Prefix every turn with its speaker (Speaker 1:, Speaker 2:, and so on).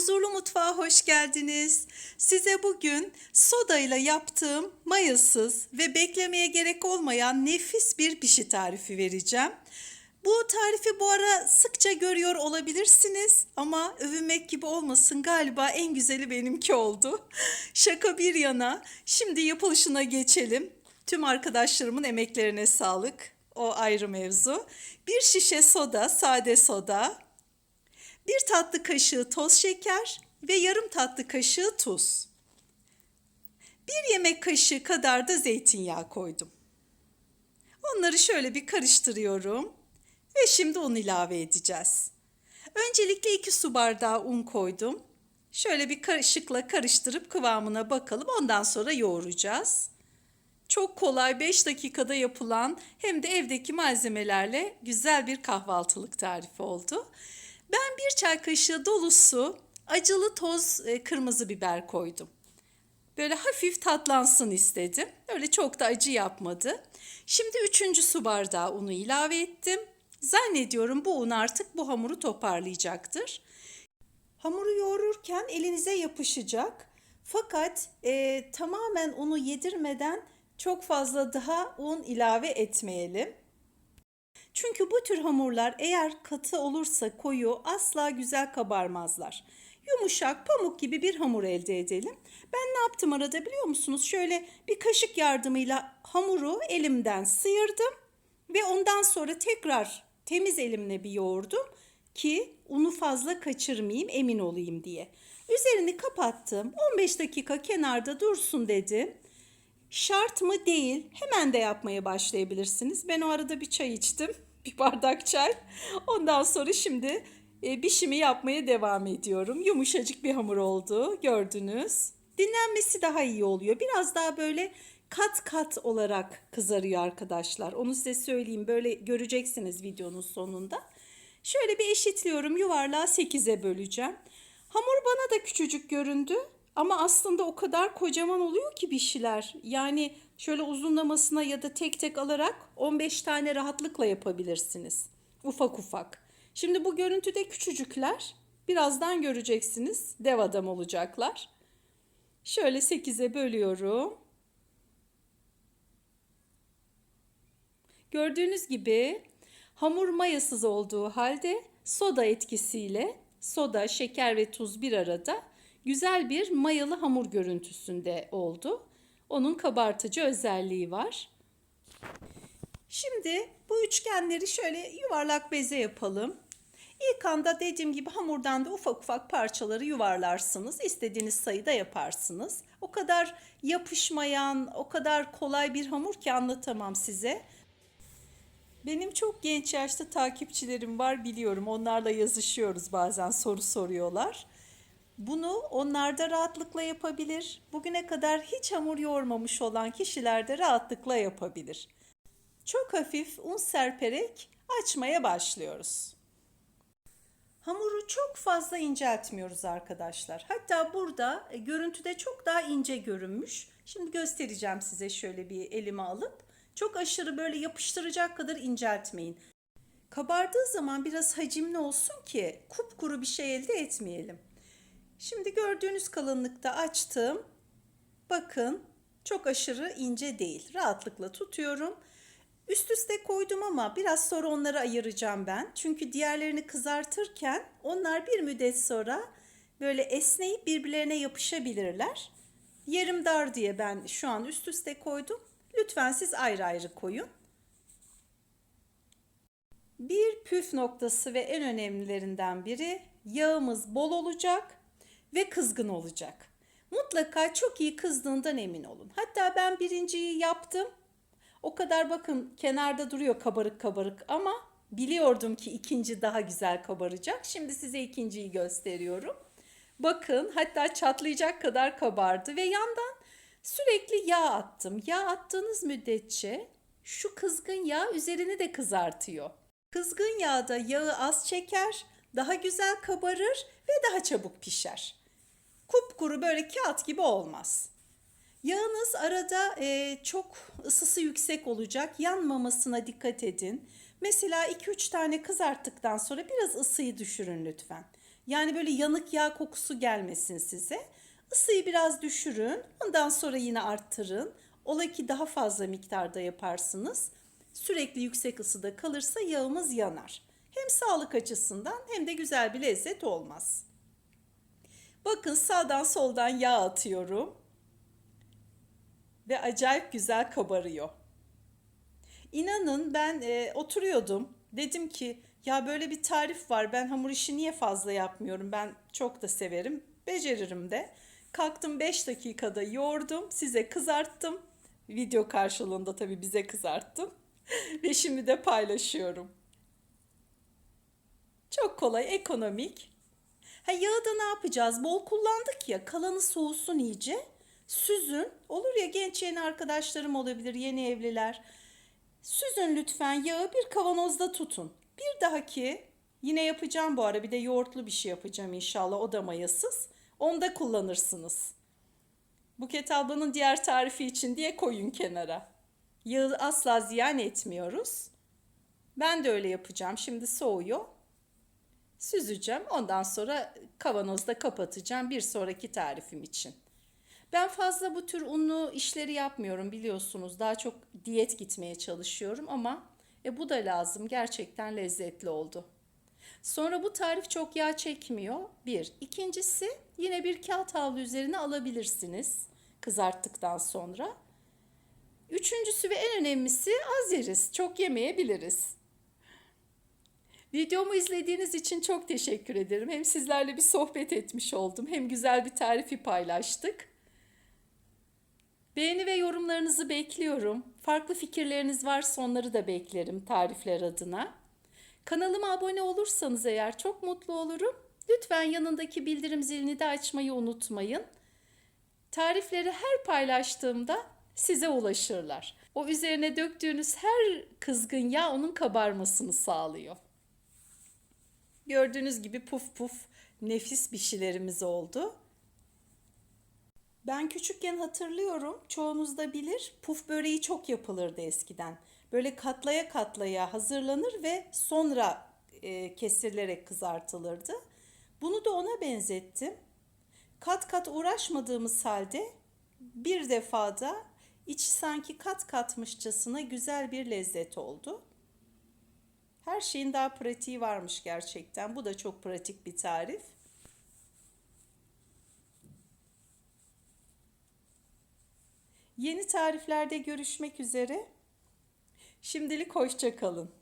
Speaker 1: Huzurlu Mutfağa hoş geldiniz. Size bugün soda ile yaptığım mayasız ve beklemeye gerek olmayan nefis bir pişi tarifi vereceğim. Bu tarifi bu ara sıkça görüyor olabilirsiniz ama övünmek gibi olmasın galiba en güzeli benimki oldu. Şaka bir yana şimdi yapılışına geçelim. Tüm arkadaşlarımın emeklerine sağlık. O ayrı mevzu. Bir şişe soda, sade soda, bir tatlı kaşığı toz şeker ve yarım tatlı kaşığı tuz. Bir yemek kaşığı kadar da zeytinyağı koydum. Onları şöyle bir karıştırıyorum ve şimdi un ilave edeceğiz. Öncelikle 2 su bardağı un koydum. Şöyle bir kaşıkla karıştırıp kıvamına bakalım. Ondan sonra yoğuracağız. Çok kolay 5 dakikada yapılan hem de evdeki malzemelerle güzel bir kahvaltılık tarifi oldu. Ben bir çay kaşığı dolusu acılı toz e, kırmızı biber koydum. Böyle hafif tatlansın istedim. Öyle çok da acı yapmadı. Şimdi üçüncü su bardağı unu ilave ettim. Zannediyorum bu un artık bu hamuru toparlayacaktır. Hamuru yoğururken elinize yapışacak. Fakat e, tamamen unu yedirmeden çok fazla daha un ilave etmeyelim. Çünkü bu tür hamurlar eğer katı olursa koyu asla güzel kabarmazlar. Yumuşak pamuk gibi bir hamur elde edelim. Ben ne yaptım arada biliyor musunuz? Şöyle bir kaşık yardımıyla hamuru elimden sıyırdım ve ondan sonra tekrar temiz elimle bir yoğurdum ki unu fazla kaçırmayayım emin olayım diye. Üzerini kapattım. 15 dakika kenarda dursun dedim. Şart mı değil. Hemen de yapmaya başlayabilirsiniz. Ben o arada bir çay içtim. Bir bardak çay. Ondan sonra şimdi e, bişimi yapmaya devam ediyorum. Yumuşacık bir hamur oldu. Gördünüz. Dinlenmesi daha iyi oluyor. Biraz daha böyle kat kat olarak kızarıyor arkadaşlar. Onu size söyleyeyim. Böyle göreceksiniz videonun sonunda. Şöyle bir eşitliyorum. Yuvarlağı 8'e böleceğim. Hamur bana da küçücük göründü. Ama aslında o kadar kocaman oluyor ki bir şeyler. Yani şöyle uzunlamasına ya da tek tek alarak 15 tane rahatlıkla yapabilirsiniz. Ufak ufak. Şimdi bu görüntüde küçücükler. Birazdan göreceksiniz. Dev adam olacaklar. Şöyle 8'e bölüyorum. Gördüğünüz gibi hamur mayasız olduğu halde soda etkisiyle soda, şeker ve tuz bir arada güzel bir mayalı hamur görüntüsünde oldu. Onun kabartıcı özelliği var. Şimdi bu üçgenleri şöyle yuvarlak beze yapalım. İlk anda dediğim gibi hamurdan da ufak ufak parçaları yuvarlarsınız. İstediğiniz sayıda yaparsınız. O kadar yapışmayan, o kadar kolay bir hamur ki anlatamam size. Benim çok genç yaşta takipçilerim var biliyorum. Onlarla yazışıyoruz bazen soru soruyorlar. Bunu onlar da rahatlıkla yapabilir. Bugüne kadar hiç hamur yoğurmamış olan kişiler de rahatlıkla yapabilir. Çok hafif un serperek açmaya başlıyoruz. Hamuru çok fazla inceltmiyoruz arkadaşlar. Hatta burada e, görüntüde çok daha ince görünmüş. Şimdi göstereceğim size şöyle bir elime alıp. Çok aşırı böyle yapıştıracak kadar inceltmeyin. Kabardığı zaman biraz hacimli olsun ki kupkuru bir şey elde etmeyelim. Şimdi gördüğünüz kalınlıkta açtım. Bakın çok aşırı ince değil. Rahatlıkla tutuyorum. Üst üste koydum ama biraz sonra onları ayıracağım ben. Çünkü diğerlerini kızartırken onlar bir müddet sonra böyle esneyip birbirlerine yapışabilirler. Yerim dar diye ben şu an üst üste koydum. Lütfen siz ayrı ayrı koyun. Bir püf noktası ve en önemlilerinden biri yağımız bol olacak ve kızgın olacak. Mutlaka çok iyi kızdığından emin olun. Hatta ben birinciyi yaptım. O kadar bakın kenarda duruyor kabarık kabarık ama biliyordum ki ikinci daha güzel kabaracak. Şimdi size ikinciyi gösteriyorum. Bakın hatta çatlayacak kadar kabardı ve yandan sürekli yağ attım. Yağ attığınız müddetçe şu kızgın yağ üzerini de kızartıyor. Kızgın yağda yağı az çeker, daha güzel kabarır ve daha çabuk pişer kupkuru böyle kağıt gibi olmaz. Yağınız arada e, çok ısısı yüksek olacak. Yanmamasına dikkat edin. Mesela 2-3 tane kızarttıktan sonra biraz ısıyı düşürün lütfen. Yani böyle yanık yağ kokusu gelmesin size. Isıyı biraz düşürün. Ondan sonra yine arttırın. Ola ki daha fazla miktarda yaparsınız. Sürekli yüksek ısıda kalırsa yağımız yanar. Hem sağlık açısından hem de güzel bir lezzet olmaz. Bakın sağdan soldan yağ atıyorum. Ve acayip güzel kabarıyor. İnanın ben e, oturuyordum. Dedim ki ya böyle bir tarif var. Ben hamur işi niye fazla yapmıyorum? Ben çok da severim. Beceririm de. Kalktım 5 dakikada yoğurdum. Size kızarttım. Video karşılığında tabii bize kızarttım. Ve şimdi de paylaşıyorum. Çok kolay, ekonomik. Ha yağı da ne yapacağız? Bol kullandık ya. Kalanı soğusun iyice. Süzün. Olur ya genç yeni arkadaşlarım olabilir, yeni evliler. Süzün lütfen yağı bir kavanozda tutun. Bir dahaki yine yapacağım bu ara bir de yoğurtlu bir şey yapacağım inşallah o da mayasız. Onda kullanırsınız. Buket ablanın diğer tarifi için diye koyun kenara. Yağı asla ziyan etmiyoruz. Ben de öyle yapacağım. Şimdi soğuyor. Süzeceğim. Ondan sonra kavanozda kapatacağım bir sonraki tarifim için. Ben fazla bu tür unlu işleri yapmıyorum biliyorsunuz. Daha çok diyet gitmeye çalışıyorum ama e, bu da lazım. Gerçekten lezzetli oldu. Sonra bu tarif çok yağ çekmiyor. Bir. İkincisi yine bir kağıt havlu üzerine alabilirsiniz kızarttıktan sonra. Üçüncüsü ve en önemlisi az yeriz. Çok yemeyebiliriz. Videomu izlediğiniz için çok teşekkür ederim. Hem sizlerle bir sohbet etmiş oldum hem güzel bir tarifi paylaştık. Beğeni ve yorumlarınızı bekliyorum. Farklı fikirleriniz varsa onları da beklerim tarifler adına. Kanalıma abone olursanız eğer çok mutlu olurum. Lütfen yanındaki bildirim zilini de açmayı unutmayın. Tarifleri her paylaştığımda size ulaşırlar. O üzerine döktüğünüz her kızgın yağ onun kabarmasını sağlıyor. Gördüğünüz gibi puf puf nefis bir şeylerimiz oldu. Ben küçükken hatırlıyorum, çoğunuz da bilir, puf böreği çok yapılırdı eskiden. Böyle katlaya katlaya hazırlanır ve sonra e, kesilerek kızartılırdı. Bunu da ona benzettim. Kat kat uğraşmadığımız halde bir defada içi sanki kat katmışçasına güzel bir lezzet oldu. Her şeyin daha pratiği varmış gerçekten. Bu da çok pratik bir tarif. Yeni tariflerde görüşmek üzere. Şimdilik hoşça kalın.